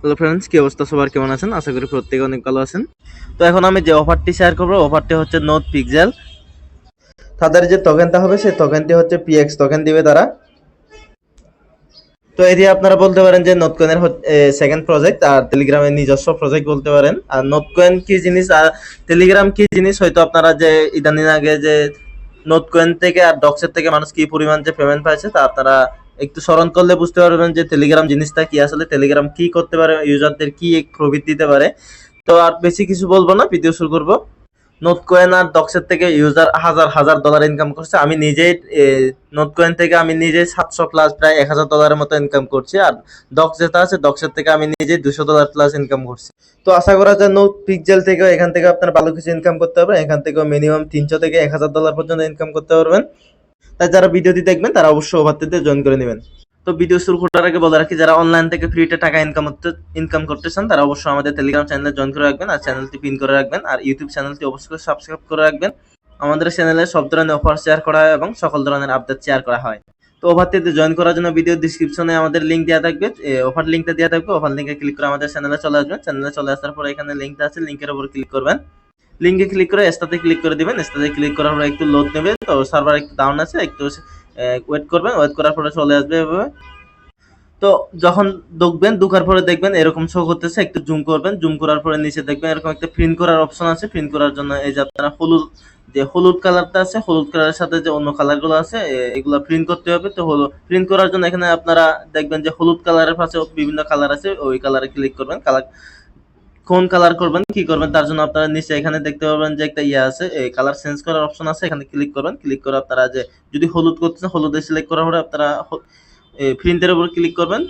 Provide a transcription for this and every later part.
Hello friends কি অবস্থা? সবার কেমন আছেন? আশা করি প্রত্যেকে অনেক ভালো আছেন। তো এখন আমি যে অফারটি শেয়ার করব অফারটি হচ্ছে নোট পিক্সেল তাদের যে টোকেনটা হবে, সেই টোকেনটি হচ্ছে পিএক্স টোকেন দিবে তারা। তো এটি আপনারা বলতে পারেন যে নোটকয়েনের সেকেন্ড প্রজেক্ট আর টেলিগ্রামের নিজস্ব প্রজেক্ট বলতে পারেন। আর নোটকয়েন কি জিনিস? আর টেলিগ্রাম কি জিনিস? হয়তো আপনারা যে ইদানিং আগে যে নোটকয়েন থেকে আর ডক্সের থেকে মানুষ কি পরিমাণ যে পেমেন্ট পাইছে তা আপনারা একটু স্মরণ করলে বুঝতে পারবেন যে টেলিগ্রাম জিনিসটা কি? আসলে টেলিগ্রাম কি করতে পারে? ইউজারদের কি প্রফিট দিতে পারে? তো আর বেশি কিছু বলব না ভিডিও শুরু করব। নোট কয়েন আর ডক্সের থেকে ইউজার হাজার হাজার ডলার ইনকাম করছে। আমি নিজেই নোট কয়েন থেকে আমি নিজে সাতশো প্লাস প্রায় এক হাজার ডলারের মতো ইনকাম করছি। আর ডক্স যেটা আছে ডক্সের থেকে আমি নিজে দুশো ডলার প্লাস ইনকাম করছি। তো আশা করা যায় নোট পিকজেল থেকে এখান থেকে আপনার ভালো কিছু ইনকাম করতে পারবেন। এখান থেকে মিনিমাম তিনশো থেকে এক হাজার ডলার পর্যন্ত ইনকাম করতে পারবেন। তাই যারা ভিডিওটি দেখবেন, তারা অবশ্যই ওভারটিতে জয়েন করে নেবেন। তো ভিডিও শুরু করার আগে বলে রাখি, যারা অনলাইন থেকে ফ্রিতে টাকা ইনকাম করতে ইনকাম করতে চান তারা অবশ্যই আমাদের টেলিগ্রাম চ্যানেলে জয়েন করে রাখবেন আর চ্যানেলটি পিন করে রাখবেন। আর ইউটিউব চ্যানেলটি অবশ্যই সাবস্ক্রাইব করে রাখবেন। আমাদের চ্যানেলে সব ধরনের অফার শেয়ার করা হয় এবং সকল ধরনের আপডেট শেয়ার করা হয়। তো ওভারটিতে জয়েন করার জন্য ভিডিও ডিসক্রিপশনে আমাদের লিঙ্ক দেওয়া থাকবে। অফার লিঙ্কটা দেওয়া থাকবে। অফার লিঙ্কে ক্লিক করে আমাদের চ্যানেলে চলে আসবেন। চ্যানেলে চলে আসার পরে এখানে লিঙ্কটা আছে লিঙ্কের উপর ক্লিক করবেন। লিঙ্কে ক্লিক করে এস্টাতে ক্লিক করে দিবেন। এস্টাতে ক্লিক করার পরে একটু লোড নেবে তো সার্ভার একটু ডাউন আছে, একটু ওয়েট করবেন। ওয়েট করার পরে চলে আসবে এভাবে। তো যখন ঢুকবেন ঢুকার পরে দেখবেন এরকম শো করতেছে। একটু জুম করবেন। জুম করার পরে নিচে দেখবেন এরকম একটা প্রিন্ট করার অপশন আছে। প্রিন্ট করার জন্য এই যে আপনারা হলুদ, যে হলুদ কালারটা আছে, হলুদ কালারের সাথে যে অন্য কালারগুলো আছে এগুলো প্রিন্ট করতে হবে। তো হলো প্রিন্ট করার জন্য এখানে আপনারা দেখবেন যে হলুদ কালারের পাশে বিভিন্ন কালার আছে, ওই কালারে ক্লিক করবেন। কালার কোন কালার করবেন, কি করবেন, তার জন্য আপনারা নিচে এখানে দেখতে পাবেন যে একটা ইয়ে আছে, এই কালার চেঞ্জ করার অপশন আছে, এখানে ক্লিক করবেন ক্লিক করে আপনারা যে, যদি হলুদ করতেছেন হলুদে সিলেক্ট করার পরে আপনারা প্রিন্টের উপর ক্লিক করবেন।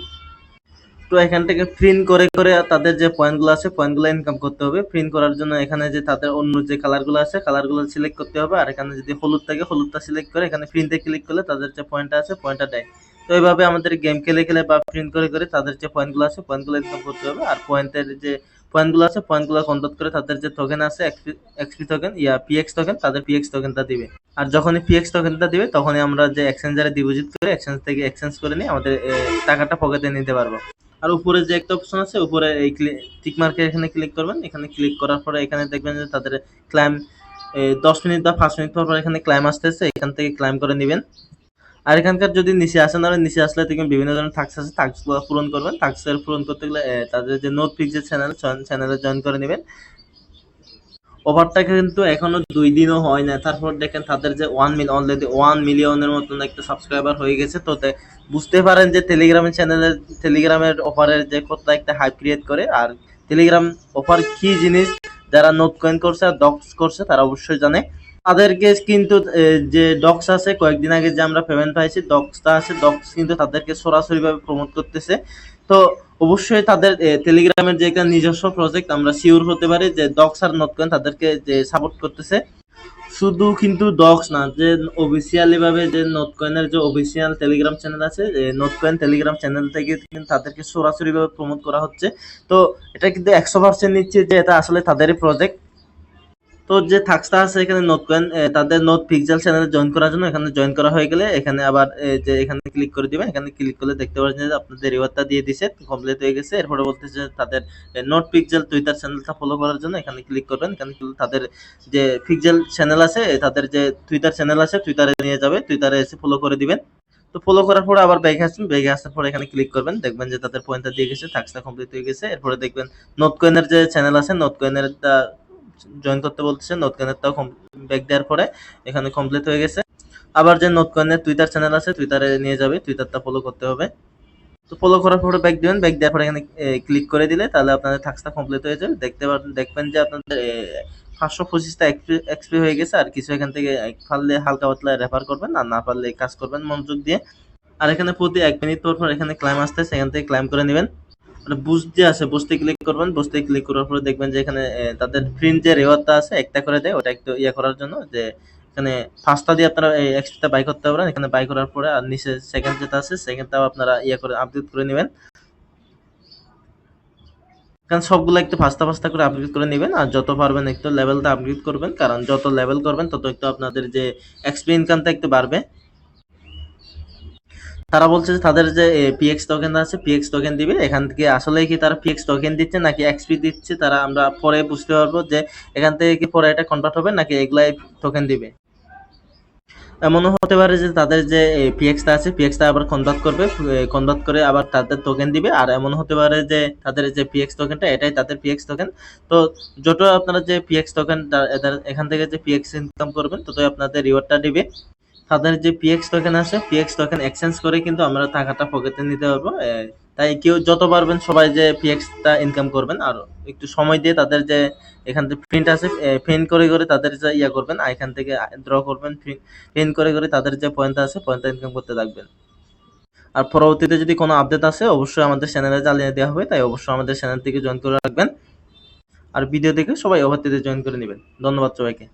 তো এখান থেকে প্রিন্ট করে করে তাদের যে পয়েন্টগুলো আছে পয়েন্টগুলো ইনকাম করতে হবে। প্রিন্ট করার জন্য এখানে যে তাদের অন্য যে কালারগুলো আছে কালারগুলো সিলেক্ট করতে হবে। আর এখানে যদি হলুদ থাকে, হলুদটা সিলেক্ট করে এখানে প্রিন্টে ক্লিক করলে তাদের যে পয়েন্টটা আছে পয়েন্টটা দেয়। তো এইভাবে আমাদের গেম খেলে খেলে বা প্রিন্ট করে করে তাদের যে পয়েন্টগুলো আছে পয়েন্টগুলো ইনকাম করতে হবে। আর পয়েন্টের যে পয়েন্টগুলো আছে, পয়েন্টগুলো কনভার্ট করে তাদের যে টোকেন আছে এক্সপি টোকেন ইয়া পিএক্স টোকেন তাদের পিএক্স টোকেনটা দিবে। আর যখনই পিএক্স টোকেনটা দিবে, তখনই আমরা যে এক্সচেঞ্জারে ডিপোজিট করে এক্সচেঞ্জ থেকে এক্সচেঞ্জ করে নিয়ে আমাদের টাকাটা পকেটে নিতে পারব। আর উপরে যে একটা অপশন আছে, উপরে এই টিক মার্কের এখানে ক্লিক করবেন। এখানে ক্লিক করার পরে এখানে দেখবেন যে তাদের ক্লাইম দশ মিনিট বা পাঁচ মিনিট পর পর এখানে ক্লাইম আসতেছে, এখান থেকে ক্লাইম করে নেবেন। আর এখানকার যদি নিচে আসেন আর নিচে আসলে দেখবেন বিভিন্ন ধরনের টাক্স আছে। টাক্সগুলো পূরণ করবেন। টাক্সের পূরণ করতে গেলে তাদের যে নোট পিক্সের চ্যানেল চ্যানেলে জয়েন করে নেবেন। ওভারটা কিন্তু এখনও দুই দিনও হয় না তারপর দেখেন তাদের যে ওয়ান মিল অলরেডি ওয়ান মিলিয়নের মতন একটা সাবস্ক্রাইবার হয়ে গেছে। তো বুঝতে পারেন যে টেলিগ্রামের চ্যানেলের টেলিগ্রামের অফারের যে কত একটা হাইপ ক্রিয়েট করে। আর টেলিগ্রাম অফার কি জিনিস, যারা নোট কয়েন করছে আর ডক্স করছে, তারা অবশ্যই জানে। তাদেরকে কিন্তু যে ডক্স আছে, কয়েকদিন আগে যে আমরা পেমেন্ট পাইছি ডক্সটা আছে ডক্স কিন্তু তাদেরকে সরাসরি ভাবে প্রমোট করতেছে। তো অবশ্যই তাদের টেলিগ্রামের যে একটা নিজস্ব প্রজেক্ট আমরা সিওর হতে পারি যে ডক্স আর নোট কয়েন তাদেরকে, যে সাপোর্ট করতেছে। শুধু কিন্তু ডক্স না, যে অফিসিয়ালি ভাবে যে নোট কয়েনের যে অফিসিয়াল টেলিগ্রাম চ্যানেল আছে যে নোট কয়েন টেলিগ্রাম চ্যানেল থেকে কিন্তু তাদেরকে সরাসরি ভাবে প্রমোট করা হচ্ছে। তো এটা কিন্তু একশো পার্সেন্ট নিচ্ছে যে এটা আসলে তাদেরই প্রজেক্ট তো যে থাকসটা আছে এখানে নোট কয়েন তাদের নোট পিক্সেল চ্যানেলে জয়েন করার জন্য এখানে জয়েন করা হয়ে গেলে এখানে আবার যে এখানে ক্লিক করে দিবেন, এখানে ক্লিক করলে দেখতে পাচ্ছেন যে আপনাদের রিওয়ার্ডটা দিয়ে দিছে কমপ্লিট হয়ে গেছে। এরপরে বলতেছে তাদের নোট পিক্সেল টুইটার চ্যানেলটা ফলো করার জন্য এখানে ক্লিক করবেন। এখানে তাদের যে পিক্সেল চ্যানেল আছে তাদের যে টুইটার চ্যানেল আছে টুইটারে নিয়ে যাবে টুইটারে এসে ফলো করে দিবেন। তো ফলো করার পরে আবার ব্যাগে আসবেন ব্যাগে আসার পরে এখানে ক্লিক করবেন, দেখবেন যে তাদের পয়েন্টটা দিয়ে গেছে টাস্কটা কমপ্লিট হয়ে গেছে। এরপরে দেখবেন নোট কয়েনের যে চ্যানেল আছে নোট কয়েনের জয়েন করতে বলতেছে নোট কয়েনেরটাও ব্যাক দেওয়ার পরে এখানে কমপ্লিট হয়ে গেছে। আবার যে নোট কয়েনের টুইটার চ্যানেল আছে টুইটারে নিয়ে যাবে টুইটারটা ফলো করতে হবে। তো ফলো করার পরে ব্যাক দিবেন ব্যাক দেওয়ার পরে এখানে ক্লিক করে দিলে তাহলে আপনাদের টাস্কটা কমপ্লিট হয়ে যাবে। দেখতে পারবেন দেখবেন যে আপনাদের পাঁচশো পঁচিশটা এক্সপি হয়ে গেছে, আর কিছু এখান থেকে পারলে হালকা পাতলা রেফার করবেন, আর না পারলে কাজ করবেন মনোযোগ দিয়ে। আর এখানে প্রতি এক মিনিট পর পর এখানে ক্লাইম আসতে সেখান থেকে ক্লাইম করে নেবেন। মানে যে আছে, বুঝতে ক্লিক করবেন, বুঝতে ক্লিক করার পরে দেখবেন যে এখানে তাদের প্রিন্ট যে রেওয়ারটা আছে, একটা করে দেয়, ওটা একটু ইয়ে করার জন্য যে এখানে ফার্স্টটা দিয়ে আপনারা এক্সট্রাটা বাই করতে পারেন। এখানে বাই করার পরে আর নিচে সেকেন্ড যেটা আছে সেকেন্ডটাও আপনারা ইয়ে করে আপডেট করে নেবেন। কারণ সবগুলো একটু ফাস্তা ফাস্তা করে আপগ্রেড করে নেবেন আর যত পারবেন একটু লেভেলটা আপগ্রেড করবেন। কারণ যত লেভেল করবেন, তত একটু আপনাদের যে এক্সপি ইনকামটা একটু বাড়বে। তারা বলছে যে তাদের যে পিএক্স টোকেন আছে পিএক্স টোকেন দিবে। এখান থেকে আসলে কি তারা পিএক্স টোকেন দিচ্ছে নাকি এক্সপি দিচ্ছে, তারা আমরা পরে বুঝতে পারব যে এখান থেকে কি পরে এটা কনভার্ট হবে নাকি এগুলাই টোকেন দিবে। এমনও হতে পারে যে তাদের যে পিএক্সটা আছে পিএক্সটা আবার কনভার্ট করবে কনভার্ট করে আবার তাদের টোকেন দিবে। আর এমন হতে পারে যে তাদের যে পিএক্স টোকেনটা এটাই তাদের পিএক্স টোকেন তো যত আপনারা যে পিএক্স টোকেন এখান থেকে যে পিএক্স ইনকাম করবেন, ততই আপনাদের রিওয়ার্ডটা দিবে। তাদের যে পিএক্স টোকেন আছে পিএক্স টোকেন এক্সচেঞ্জ করে কিন্তু আমরা টাকাটা পকেটে নিতে পারব। তাই কেউ যত পারবেন সবাই যে পিএক্সটা ইনকাম করবেন, আর একটু সময় দিয়ে তাদের যে এখান থেকে প্রিন্ট আছে প্রিন্ট করে করে তাদের যে ইয়া করবেন, আর এখান থেকে ড্র করবেন প্রিন্ট করে করে তাদের যে পয়েন্ট আছে পয়েন্টটা ইনকাম করতে থাকবেন। আর পরবর্তীতে যদি কোনো আপডেট আসে, অবশ্যই আমাদের চ্যানেলে জানিয়ে দেওয়া হবে, তাই অবশ্যই আমাদের চ্যানেল থেকে জয়েন করে রাখবেন। আর ভিডিও দেখে সবাই ওভারটিতে জয়েন করে নেবেন। ধন্যবাদ সবাইকে।